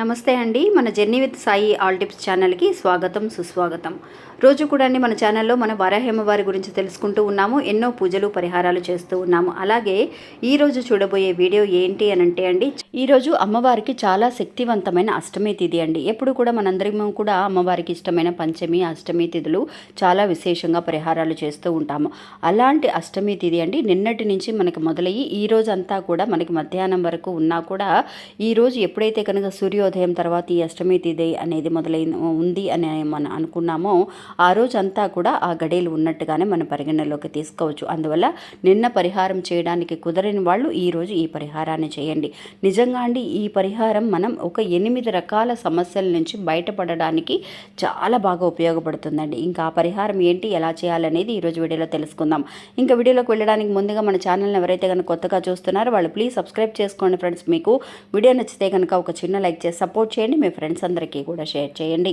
నమస్తే అండి. మన journey with Sai all tips ఛానల్కి స్వాగతం సుస్వాగతం. రోజు కూడా అండి మన ఛానల్లో మన వారాహేమవారి గురించి తెలుసుకుంటూ ఉన్నాము ఎన్నో పూజలు పరిహారాలు చేస్తూ ఉన్నాము. అలాగే ఈ రోజు చూడబోయే వీడియో ఏంటి అని అంటే అండి ఈరోజు అమ్మవారికి చాలా శక్తివంతమైన అష్టమి తిథి అండి. ఎప్పుడు కూడా మనందరం కూడా అమ్మవారికి ఇష్టమైన పంచమి అష్టమి తిథులు చాలా విశేషంగా పరిహారాలు చేస్తూ ఉంటాము. అలాంటి అష్టమి తిథి అండి నిన్నటి నుంచి మనకి మొదలయ్యి ఈ రోజు అంతా కూడా మనకి మధ్యాహ్నం వరకు ఉన్నా కూడా ఈ రోజు ఎప్పుడైతే కనుక సూర్యోదయం తర్వాత ఈ అష్టమి తిథి అనేది మొదలైన ఉంది అని మనం అనుకున్నామో ఆ రోజంతా కూడా ఆ గడియలు ఉన్నట్టుగానే మనం పరిగణనలోకి తీసుకోవచ్చు. అందువల్ల నిన్న పరిహారం చేయడానికి కుదరని వాళ్ళు ఈరోజు ఈ పరిహారాన్ని చేయండి. నిజంగా అండి ఈ పరిహారం మనం ఒక ఎనిమిది రకాల సమస్యల నుంచి బయటపడడానికి చాలా బాగా ఉపయోగపడుతుందండి. ఇంకా ఆ పరిహారం ఏంటి ఎలా చేయాలనేది ఈరోజు వీడియోలో తెలుసుకుందాం. ఇంకా వీడియోలోకి వెళ్ళడానికి ముందుగా మన ఛానల్ని ఎవరైతే కనుక కొత్తగా చూస్తున్నారో వాళ్ళు ప్లీజ్ సబ్స్క్రైబ్ చేసుకోండి ఫ్రెండ్స్. మీకు వీడియో నచ్చితే కనుక ఒక చిన్న లైక్ చేసి సపోర్ట్ చేయండి మీ ఫ్రెండ్స్ అందరికీ కూడా షేర్ చేయండి.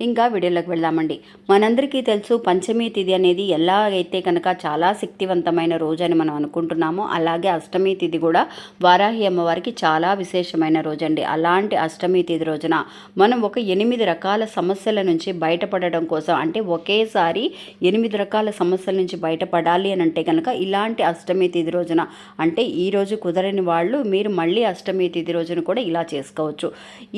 ఇంకా వీడియోలోకి వెళ్దామండి. మనందరికీ తెలుసు పంచమి తిథి అనేది ఎలాగైతే కనుక చాలా శక్తివంతమైన రోజు అని మనం అనుకుంటున్నామో అలాగే అష్టమి తిథి కూడా వారాహి అమ్మవారికి చాలా విశేషమైన రోజు అండి అలాంటి అష్టమి తిథి రోజున మనం ఒక ఎనిమిది రకాల సమస్యల నుంచి బయటపడడం కోసం అంటే ఒకేసారి ఎనిమిది రకాల సమస్యల నుంచి బయటపడాలి అని అంటే కనుక ఇలాంటి అష్టమి తిథి రోజున అంటే ఈ రోజు కుదరని వాళ్ళు మీరు మళ్ళీ అష్టమి తిథి రోజున కూడా ఇలా చేసుకోవచ్చు.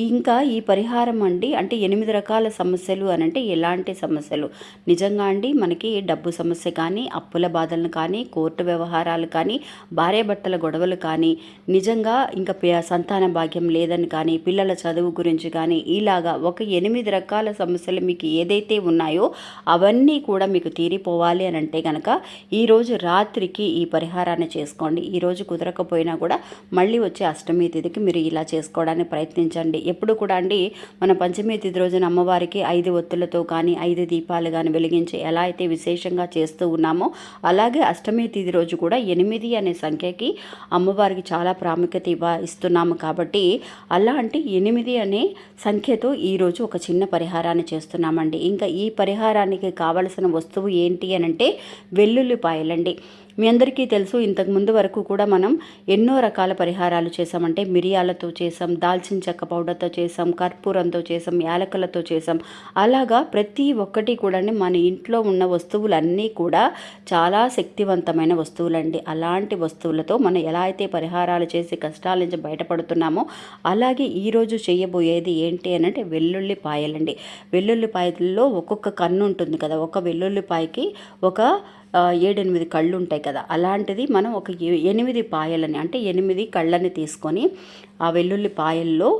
ఇంకా ఈ పరిహారం అండి అంటే ఎనిమిది రకాల సమస్యలు అని అంటే ఎలాంటి సమస్యలు? నిజంగా అండి మనకి డబ్బు సమస్య కానీ అప్పుల బాధలను కానీ కోర్టు వ్యవహారాలు కానీ భార్యాభర్తల గొడవలు కానీ నిజంగా ఇంకా సంతాన భాగ్యం లేదని కానీ పిల్లల చదువు గురించి కానీ ఇలాగా ఒక ఎనిమిది రకాల సమస్యలు మీకు ఏదైతే ఉన్నాయో అవన్నీ కూడా మీకు తీరిపోవాలి అని అంటే కనుక ఈరోజు రాత్రికి ఈ పరిహారాన్ని చేసుకోండి. ఈరోజు కుదరకపోయినా కూడా మళ్ళీ వచ్చే అష్టమి తిథికి మీరు ఇలా చేసుకోవడానికి ప్రయత్నించండి. ఎప్పుడు కూడా అండి మన పంచమి తిథి రోజున అమ్మవారికి ఐదు ఒత్తులతో కానీ ఐదు దీపాలు కానీ వెలిగించి ఎలా అయితే విశేషంగా చేస్తూ ఉన్నామో అలాగే అష్టమి తిథి రోజు కూడా ఎనిమిది అనే సంఖ్యకి అమ్మవారికి చాలా ప్రాముఖ్యత ఇవ్వ ఇస్తున్నాము కాబట్టి అలాంటి ఎనిమిది అనే సంఖ్యతో ఈరోజు ఒక చిన్న పరిహారాన్ని చేస్తున్నామండి. ఇంకా ఈ పరిహారానికి కావలసిన వస్తువు ఏంటి అని అంటే వెల్లుల్లిపాయలండి. మీ అందరికీ తెలుసు ఇంతకు ముందు వరకు కూడా మనం ఎన్నో రకాల పరిహారాలు చేసామంటే మిరియాలతో చేసాం దాల్చిన చెక్క పౌడర్తో చేసాం కర్పూరంతో చేసాం యాలకులతో చేసాం అలాగా ప్రతి ఒక్కటి కూడా మన ఇంట్లో ఉన్న వస్తువులన్నీ కూడా చాలా శక్తివంతమైన వస్తువులండి. అలాంటి వస్తువులతో మనం ఎలా అయితే పరిహారాలు చేసి కష్టాల నుంచి బయటపడుతున్నామో అలాగే ఈరోజు చేయబోయేది ఏంటి అని అంటే వెల్లుల్లిపాయలండి. వెల్లుల్లిపాయల్లో ఒక్కొక్క కన్ను ఉంటుంది కదా ఒక వెల్లుల్లిపాయకి ఒక ఏడెనిమిది కళ్ళు ఉంటాయి కదా. అలాంటిది మనం ఒక ఎనిమిది పాయలని అంటే ఎనిమిది కళ్ళని తీసుకొని ఆ వెల్లుల్లి పాయల్లో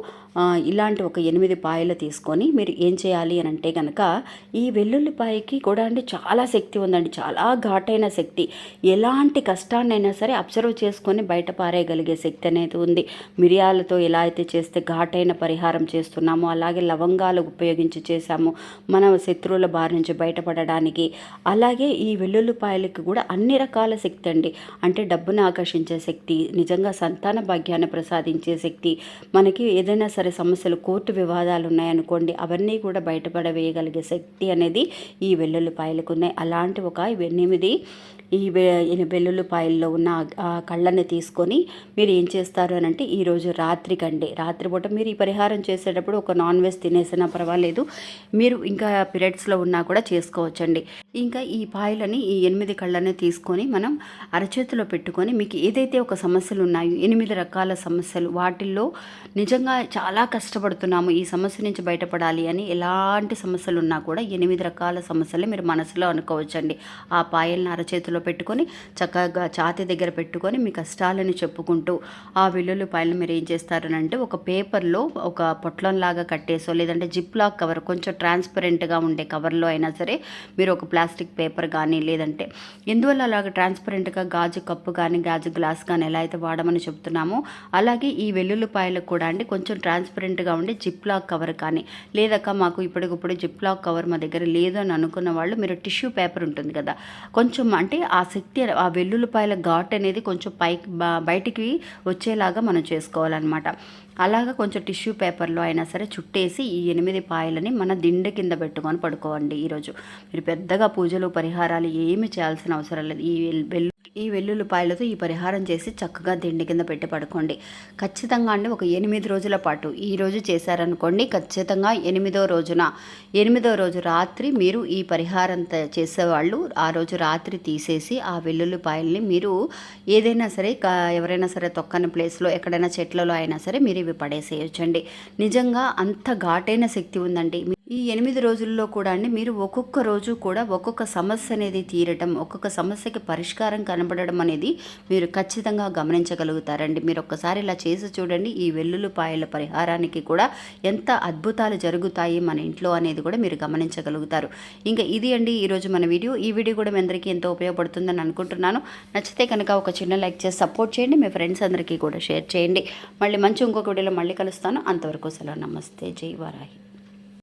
ఇలాంటి ఒక ఎనిమిది పాయలు తీసుకొని మీరు ఏం చేయాలి అని అంటే కనుక ఈ వెల్లుల్లిపాయకి కూడా అండి చాలా శక్తి ఉందండి. చాలా ఘాటైన శక్తి. ఎలాంటి కష్టాన్నైనా సరే అబ్జర్వ్ చేసుకొని బయట పారేయగలిగే శక్తి అనేది ఉంది. మిరియాలతో ఎలా అయితే చేస్తే ఘాటైన పరిహారం చేస్తున్నామో అలాగే లవంగాలు ఉపయోగించి చేశాము మన శత్రువుల బారి నుంచి బయటపడడానికి. అలాగే ఈ వెల్లుల్లిపాయలకి కూడా అన్ని రకాల శక్తి అండి. అంటే డబ్బును ఆకర్షించే శక్తి నిజంగా సంతాన భాగ్యాన్ని ప్రసాదించే శక్తి మనకి ఏదైనా సరే సమస్యలు కోర్టు వివాదాలు ఉన్నాయనుకోండి అవన్నీ కూడా బయటపడవేయగలిగే శక్తి అనేది ఈ వెల్లుల్లిపాయలకు ఉన్నాయి అలాంటి ఒక ఎనిమిది ఈ వెల్లుల్లిపాయల్లో ఉన్న ఆ కళ్ళని తీసుకొని మీరు ఏం చేస్తారు అని అంటే ఈరోజు రాత్రికండి రాత్రిపూట మీరు ఈ పరిహారం చేసేటప్పుడు ఒక నాన్ వెజ్ తినేసినా పర్వాలేదు. మీరు ఇంకా పీరియడ్స్లో ఉన్నా కూడా చేసుకోవచ్చండి. ఇంకా ఈ పాయలని ఈ ఎనిమిది కళ్ళని తీసుకొని మనం అరచేతిలో పెట్టుకొని మీకు ఏదైతే ఒక సమస్యలు ఉన్నాయో ఎనిమిది రకాల సమస్యలు వాటి వాటిల్లో నిజంగా చాలా కష్టపడుతున్నాము ఈ సమస్య నుంచి బయటపడాలి అని ఎలాంటి సమస్యలు ఉన్నా కూడా ఎనిమిది రకాల సమస్యలు మీరు మనసులో అనుకోవచ్చండి. ఆ పాయలను అరచేతిలో పెట్టుకొని చక్కగా ఛాతి దగ్గర పెట్టుకొని మీ కష్టాలని చెప్పుకుంటూ ఆ వెల్లుల్లి పాయలను మీరు ఏం చేస్తారనంటే ఒక పేపర్లో ఒక పొట్లంలాగా కట్టేసో లేదంటే జిప్ లాక్ కవర్ కొంచెం ట్రాన్స్పరెంట్గా ఉండే కవర్లో అయినా సరే మీరు ఒక ప్లాస్టిక్ పేపర్ కానీ లేదంటే ఎందువల్ల అలాగ ట్రాన్స్పరెంట్గా గాజు కప్పు కానీ గాజు గ్లాస్ కానీ ఎలా అయితే వాడమని చెప్తున్నామో అలాగే ఈ వెల్లు వెల్లుల్లిపాయలకు కూడా అండి. కొంచెం ట్రాన్స్పరెంట్గా ఉండి జిప్ లాక్ కవర్ కానీ లేదక్క మాకు ఇప్పటికప్పుడు జిప్ లాక్ కవర్ మా దగ్గర లేదు అని అనుకున్న వాళ్ళు మీరు టిష్యూ పేపర్ ఉంటుంది కదా కొంచెం అంటే ఆ శక్తి ఆ వెల్లుల్లిపాయల ఘాట్ అనేది కొంచెం పైకి బయటికి వచ్చేలాగా మనం చేసుకోవాలన్నమాట. అలాగా కొంచెం టిష్యూ పేపర్లో అయినా సరే చుట్టేసి ఈ ఎనిమిది పాయలని మన దిండు కింద పెట్టుకొని పడుకోండి ఈరోజు. మీరు పెద్దగా పూజలు పరిహారాలు ఏమి చేయాల్సిన అవసరం లేదు. ఈ వెల్- ఈ వెల్లుల్లిపాయలతో ఈ పరిహారం చేసి చక్కగా దిండి కింద పెట్టి పడుకోండి. ఖచ్చితంగా అండి ఒక ఎనిమిది రోజుల పాటు ఈ రోజు చేశారనుకోండి ఖచ్చితంగా ఎనిమిదో రోజున ఎనిమిదో రోజు రాత్రి మీరు ఈ పరిహారం చేసేవాళ్ళు ఆ రోజు రాత్రి తీసేసి ఆ వెల్లుల్లిపాయల్ని మీరు ఏదైనా సరే ఎవరైనా సరే తొక్కని ప్లేస్లో ఎక్కడైనా చెట్లలో అయినా సరే మీరు ఇవి పడేసేయచ్చండి. నిజంగా అంత ఘాటైన శక్తి ఉందండి. ఈ ఎనిమిది రోజుల్లో కూడా అండి మీరు ఒక్కొక్క రోజు కూడా ఒక్కొక్క సమస్య అనేది తీరటం ఒక్కొక్క సమస్యకి పరిష్కారం కనబడడం అనేది మీరు ఖచ్చితంగా గమనించగలుగుతారండి. మీరు ఒక్కసారి ఇలా చేసి చూడండి ఈ వెల్లుల్లిపాయల పరిహారానికి కూడా ఎంత అద్భుతాలు జరుగుతాయి మన ఇంట్లో అనేది కూడా మీరు గమనించగలుగుతారు. ఇంకా ఇది అండి ఈరోజు మన వీడియో. ఈ వీడియో కూడా మీ అందరికీ ఎంతో ఉపయోగపడుతుందని అనుకుంటున్నాను. నచ్చితే కనుక ఒక చిన్న లైక్ చేసి సపోర్ట్ చేయండి మీ ఫ్రెండ్స్ అందరికీ కూడా షేర్ చేయండి. మళ్ళీ మంచి ఇంకొక వీడియోలో మళ్ళీ కలుస్తాను. అంతవరకు సెలవు. నమస్తే. జై వారాహి.